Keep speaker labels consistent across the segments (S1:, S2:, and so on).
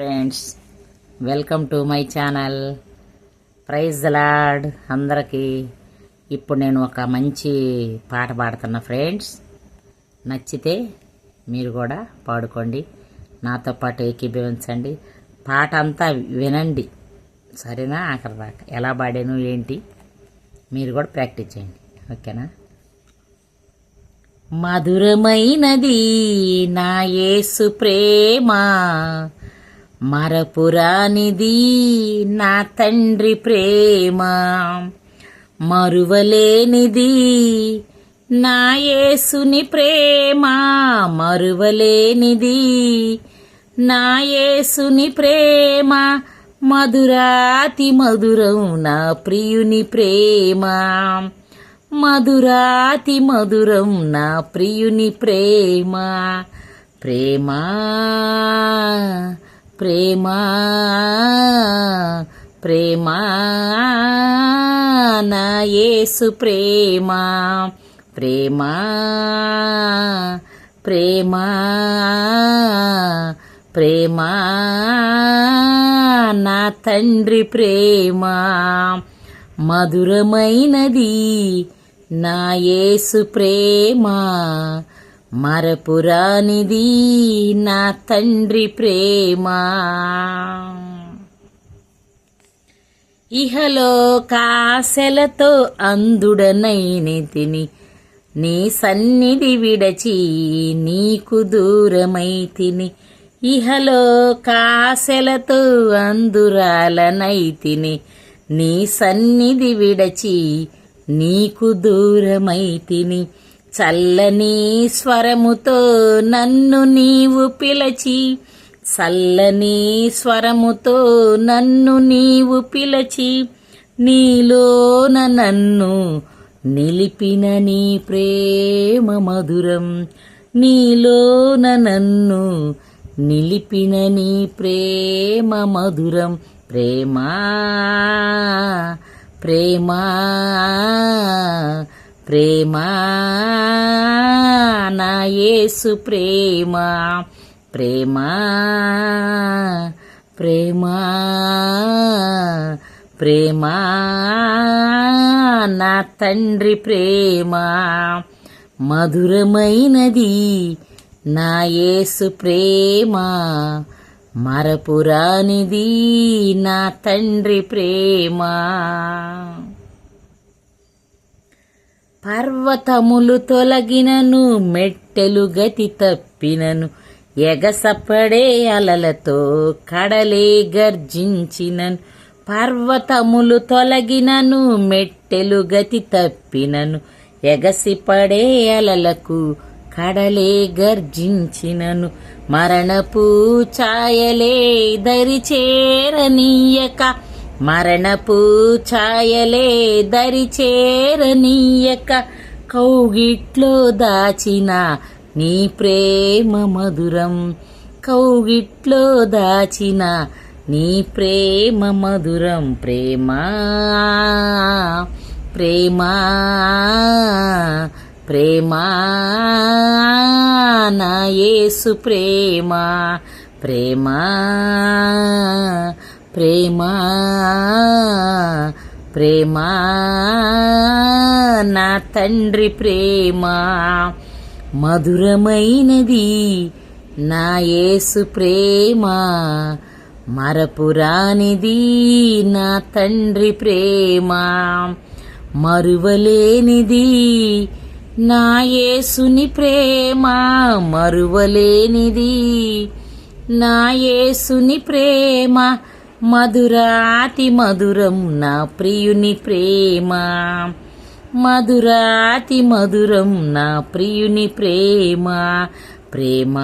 S1: Friends welcome to my channel praise lord అందరికీ ఇప్పుడు నేను ఒక మంచి పాట పాడుతున్నా ఫ్రెండ్స్ నచ్చితే మీరు కూడా పాడుకోండి. నాతో పాటు ఏకీభవించండి. పాట అంతా వినండి. సరేనా? ఆఖరి దాకా. ఎలా పాడాను ఏంటి? మీరు కూడా ప్రాక్టీస్ చేయండి. ఓకేనా? మధురమైనది నా యేసు ప్రేమ. మరపురానిది నా తండ్రి ప్రేమ. మరువలేనిది నా యేసుని ప్రేమ. మరువలేనిది నా యేసుని ప్రేమ. మధురాతి మధురం నా ప్రియుని ప్రేమ. మధురాతి మధురం నా ప్రియుని ప్రేమ. ప్రేమా ప్రేమ ప్రేమ నా యేసు ప్రేమ ప్రేమ ప్రేమ ప్రేమ నా తండ్రి ప్రేమ మధురమైనది నా యేసు ప్రేమ మరపురానిది నా తండ్రి ప్రేమ. ఇహలోకాశలతో అందుడనైని తిని నీ సన్నిధి విడచి నీకు దూరమై తిని ఇహలోకాశలతో అందురాలనైతిని నీ సన్నిధి విడచి నీకు దూరమై తిని చల్లని స్వరముతో నన్ను నీవు పిలచి చల్లని స్వరముతో నన్ను నీవు పిలచి నీలోన నన్ను నిలిపిన నీ ప్రేమ మధురం నీలోన నన్ను నిలిపిన నీ ప్రేమ మధురం. ప్రేమా ప్రేమా ప్రేమ నా యేసు ప్రేమ ప్రేమ ప్రేమ ప్రేమ నా తండ్రి ప్రేమ మధురమైనది నా యేసు ప్రేమ మరపురానిది నా తండ్రి ప్రేమ. పర్వతములు తొలగినను మెట్టెలు గతి తప్పినను. ఎగసపడే అలలతో కడలే గర్జించినను. పర్వతములు తొలగినను మెట్టెలు గతి తప్పినను. ఎగసిపడే అలలకు కడలే గర్జించినను. మరణపు ఛాయలే దరి చేరనీయక మరణపు ఛాయలే దరిచేరనీయక కౌగిట్లో దాచిన నీ ప్రేమ మధురం. కౌగిట్లో దాచిన నీ ప్రేమ మధురం. ప్రేమ ప్రేమ ప్రేమ నా యేసు ప్రేమ ప్రేమ. ప్రేమ ప్రేమ నా తండ్రి ప్రేమ మధురమైనది నా యేసు ప్రేమ మరపురానిది నా తండ్రి ప్రేమ మరువలేనిది నా యేసుని ప్రేమ మరువలేనిది నా యేసుని ప్రేమ మధురాతి మధురం నా ప్రియుని ప్రేమ. మధురాతి మధురం నా ప్రియుని ప్రేమ. ప్రేమ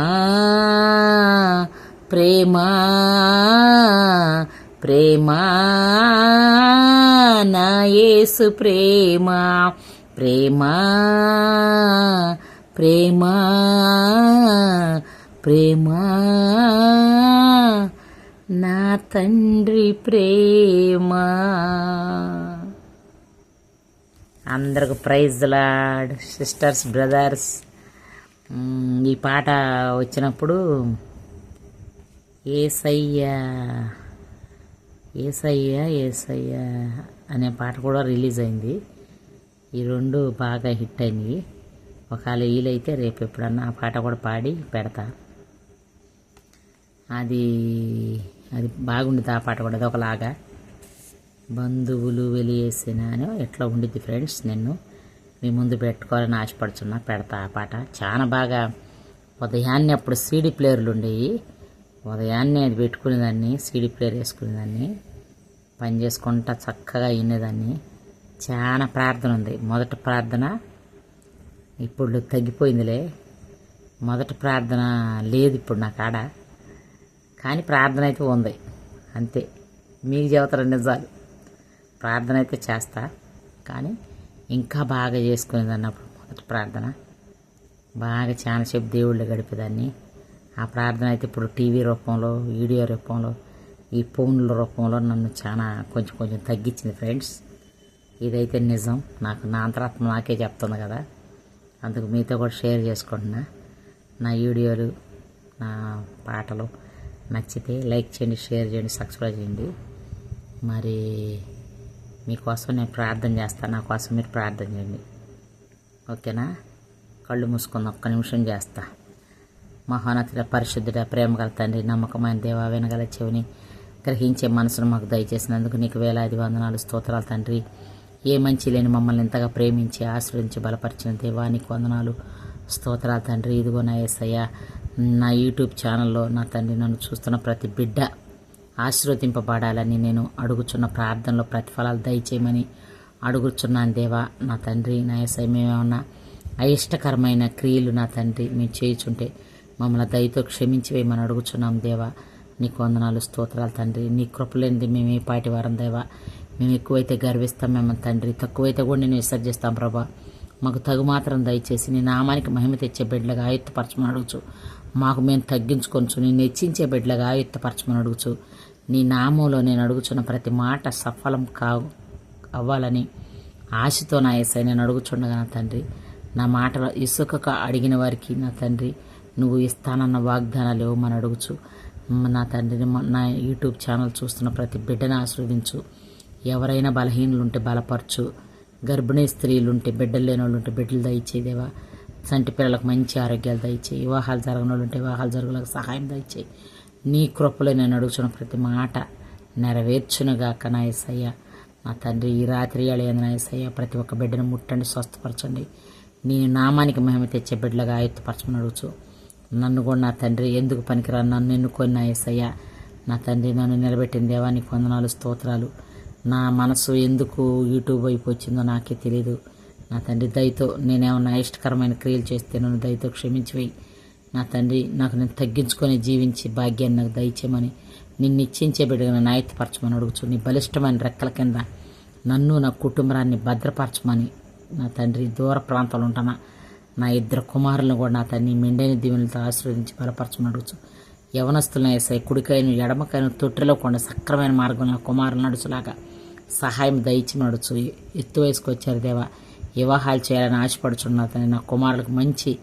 S1: ప్రేమ ప్రేమ. నా యేసు ప్రేమ. ప్రేమ ప్రేమ ప్రేమ. నా తండ్రి ప్రేమ. అందరికి ప్రైజ్ లాడ్ సిస్టర్స్ బ్రదర్స్. ఈ పాట వచ్చినప్పుడు ఏసయ్యా ఏసయ్యా ఏసయ్యా అనే పాట కూడా రిలీజ్ అయింది. ఈ రెండు బాగా హిట్ అయినాయి. ఒకవేళ వీలైతే రేపు ఎప్పుడన్నా ఆ పాట కూడా పాడి పెడతా. అది అది బాగుండదు ఆ పాట కూడా ఒకలాగా బంధువులు వెలియేసిన అని ఎట్లా ఉండిద్ది ఫ్రెండ్స్ నేను మీ ముందు పెట్టుకోవాలని ఆశపడుతున్నా పెడతా ఆ పాట. చాలా బాగా ఉదయాన్నే అప్పుడు సీడీ ప్లేయర్లు ఉండేవి ఉదయాన్నే అది పెట్టుకునేదాన్ని సీడీ ప్లేయర్ వేసుకునేదాన్ని పని చేసుకుంటా చక్కగా వినేదాన్ని. చాలా ప్రార్థన ఉంది. మొదటి ప్రార్థన ఇప్పుడు తగ్గిపోయిందిలే. మొదటి ప్రార్థన లేదు ఇప్పుడు నా కాడ కానీ ప్రార్థన అయితే ఉంది. అంతే. మీకు చెబుతారు నిజాలు. ప్రార్థన అయితే చేస్తా. కానీ ఇంకా బాగా చేసుకునేది అన్నప్పుడు మొదటి ప్రార్థన. బాగా చాలా సేపు దేవుళ్ళు గడిపేదాన్ని. ఆ ప్రార్థన అయితే ఇప్పుడు టీవీ రూపంలో వీడియో రూపంలో ఈ ఫోన్ల రూపంలో నన్ను చాలా కొంచెం కొంచెం తగ్గించింది ఫ్రెండ్స్. ఇదైతే నిజం. నాకు నా అంతరాత్మ నాకే చెప్తుంది కదా. అందుకు మీతో కూడా షేర్ చేసుకుంటున్నా. నా వీడియోలు నా పాటలు నచ్చితే లైక్ చేయండి షేర్ చేయండి సబ్స్క్రైబ్ చేయండి. మరి మీకోసం నేను ప్రార్థన చేస్తాను నా కోసం మీరు ప్రార్థన చేయండి. ఓకేనా? కళ్ళు మూసుకుందాం ఒక్క నిమిషం చేస్తా. మహోన్నతుడ పరిశుద్ధుడ ప్రేమగల తండ్రి నమ్మకమైన దేవ వినగల చెవిని గ్రహించే మనసును మాకు దయచేసినందుకు నీకు వేలాది వందనాలు స్తోత్రాలు తండ్రి. ఏ మంచి లేని మమ్మల్ని ఎంతగా ప్రేమించి ఆశ్రయించి బలపరిచిన దేవానికి వందనాలు స్తోత్రాలు తండ్రి. ఇదిగో నా ఏసయ్య నా యూట్యూబ్ ఛానల్లో నా తండ్రి నన్ను చూస్తున్న ప్రతి బిడ్డ ఆశీర్వదింపబడాలని నేను అడుగుచున్న ప్రార్థనలో ప్రతిఫలాలు దయచేయమని అడుగుచున్నాను దేవా. నా తండ్రి నా ఏసై మేమేమన్నా అయిష్టకరమైన క్రియలు నా తండ్రి మేము చేయుచుంటే మమ్మల్ని దయతో క్షమించి వేయమని అడుగుచున్నాం దేవా. నీకు వందనాలు స్తోత్రాలు తండ్రి. నీ కృపలేనిది మేము ఏ పాటి వారం దేవా. మేము ఎక్కువైతే గర్విస్తాం మేము తండ్రి. తక్కువైతే కూడా నేను విసర్జిస్తాం ప్రభా. మాకు తగు మాత్రం దయచేసి నీ నామానికి మహిమ తెచ్చే బిడ్డలుగా ఆయుత్తపరచమని అడుగుచు. మాకు మేము తగ్గించుకొంచు నేను హెచ్చించే బిడ్డలుగా ఎత్తపరచమని అడుగుచు నీ నామంలో నేను అడుగుచున్న ప్రతి మాట సఫలం కావు అవ్వాలని ఆశతో నా ఎస్ఐ నేను అడుగుచుండగా నా తండ్రి. నా మాటలు ఇసుకక అడిగిన వారికి నా తండ్రి నువ్వు ఇస్తానన్న వాగ్దానాలు ఇవ్వమని అడుగుచు నా తండ్రిని నా యూట్యూబ్ ఛానల్ చూస్తున్న ప్రతి బిడ్డను ఆశీర్వదించు. ఎవరైనా బలహీనులుంటే బలపరచు. గర్భిణీ స్త్రీలు ఉంటే బిడ్డలు లేని వాళ్ళు ఉంటే బిడ్డలు దయచేదేవా సంటి పిల్లలకు మంచి ఆరోగ్యాలు దయచేయి. వివాహాలు జరగని వాళ్ళు ఉంటే వివాహాలు జరుగులకు సహాయం దయచేయి. నీ కృపలో నేను అడుగుచున్న ప్రతి మాట నెరవేర్చునుగాక నా నా తండ్రి ఈ రాత్రి అళేంద్ర నాయసయ్య ప్రతి ఒక్క బిడ్డను ముట్టండి స్వస్థపరచండి. నీ నామానికి మహిమ తెచ్చే బిడ్డలుగా ఆయుత్తపరచమని అడుగుచు. నన్ను కూడా నా తండ్రి ఎందుకు పనికిరా నన్ను ఎన్నుకొని నాయసయ్య నా తండ్రి నన్ను నిలబెట్టిన దేవానికి వందనాలు స్తోత్రాలు. నా మనసు ఎందుకు యూట్యూబ్ వైపు వచ్చిందో నాకే తెలియదు నా తండ్రి దయతో నేనేమన్నా ఇష్టకరమైన క్రియలు చేస్తే నన్ను దయతో క్షమించివేయి. నా తండ్రి నాకు నేను తగ్గించుకొని జీవించి భాగ్యాన్ని నాకు దయచేయమని నిన్ను ఇచ్చించే బిడ్డగా నన్ను ఆయుత్తపరచమని అడుగుచు. నీ బలిష్టమైన రెక్కల కింద నన్ను నా కుటుంబాన్ని భద్రపరచమని నా తండ్రి దూర ప్రాంతాలు ఉంటున్నా నా ఇద్దరు కుమారులను కూడా నా తండ్రి మెండైన దీవెనలతో ఆశీర్వదించి బలపరచమని అడుగుచు. యవనస్తులను వేసాయి కుడికైన ఎడమకైన తొట్టిలో కొండ సక్రమైన మార్గం నా కుమారులు నడుచులాగా సహాయం దయచి నడుచు ఎత్తు వేసుకొచ్చారు దేవా. వివాహాలు చేయాలని ఆశపడుచున్నా తని నా కుమారులకు మంచి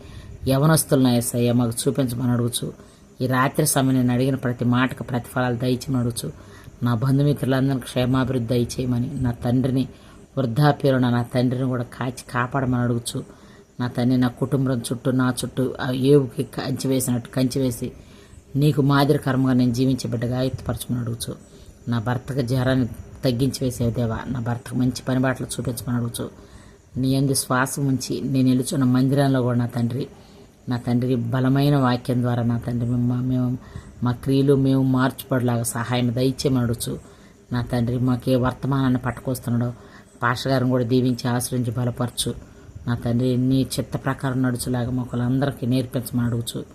S1: యవనస్తులను వేసాయి మాకు చూపించమని అడుగుచు. ఈ రాత్రి సమయం నేను అడిగిన ప్రతి మాటకు ప్రతిఫలాలు దయచి అడుగుచు. నా బంధుమిత్రులందరికీ క్షేమాభివృద్ధి దయచేయమని నా తండ్రిని వృద్ధాప్యంలో నా తండ్రిని కూడా కాచి కాపాడమని అడుగుచు. నా తండ్రి నా కుటుంబం చుట్టూ నా చుట్టూ ఆ ఏవుకి కంచి వేసినట్టు కంచి వేసి నీకు మాదిరి కర్మగా నేను జీవించే బిడ్డగా ఎత్తుపరచమని అడుగుచు. నా భర్తకు జ్వరాన్ని తగ్గించి వేసే దేవా నా భర్తకు మంచి పనిబాట్లు చూపించమని అడుగుచు. నీ ఎందు శ్వాసం ఉంచి నేను నిలుచున్న మందిరంలో కూడా నా తండ్రి నా తండ్రి బలమైన వాక్యం ద్వారా నా తండ్రి మేము మేము మా క్రియలు మేము మార్చుపడలాగా సహాయం దయచేయమని అడుచు నా తండ్రి మాకు ఏ వర్తమానాన్ని పట్టుకొస్తున్నాడో. పాష కూడా దీవించి ఆశ్రయించి బలపరచు. నా తండ్రి నీ చిత్త ప్రకారం నడుచులాగా మొక్కలందరికీ నేర్పించమని అడుగుచు.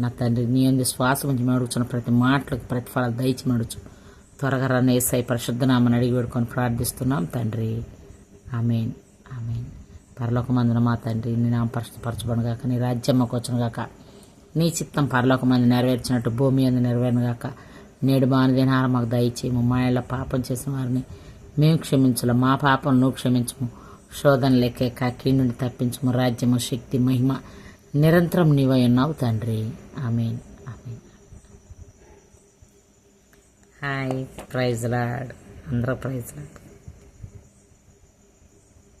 S1: నా తండ్రి నీ అంది శ్వాస ఉంచి మేము అడుగుచున్న ప్రతి మాటలకు ప్రతిఫలాలు దయచి అడుగుచు త్వరగా రన్న ఏసై పరిశుద్ధనామని అడిగి వేడుకొని ప్రార్థిస్తున్నాం తండ్రి. ఆమెన్. ఆమె పరలోకమందున మా తండ్రి నీ నామ గాక నీ రాజ్యం మాకు వచ్చును గాక. నీ చిత్తం పరలోకమంది నెరవేర్చినట్టు భూమి అందు నెరవేరును గాక. నేడు మా దినారం మాకు దయచేయము. మా ఇళ్ళ పాపం చేసిన వారిని మేము క్షమించలేం మా పాపం నువ్వు క్షమించము. శోధన లెక్క కాకి నుండి తప్పించము. రాజ్యము శక్తి మహిమ నిరంతరం నీవై ఉన్నావు తండ్రి. Amen. Amen. Hi. Praise lord. అందరూ ప్రైజ్ లాడ్.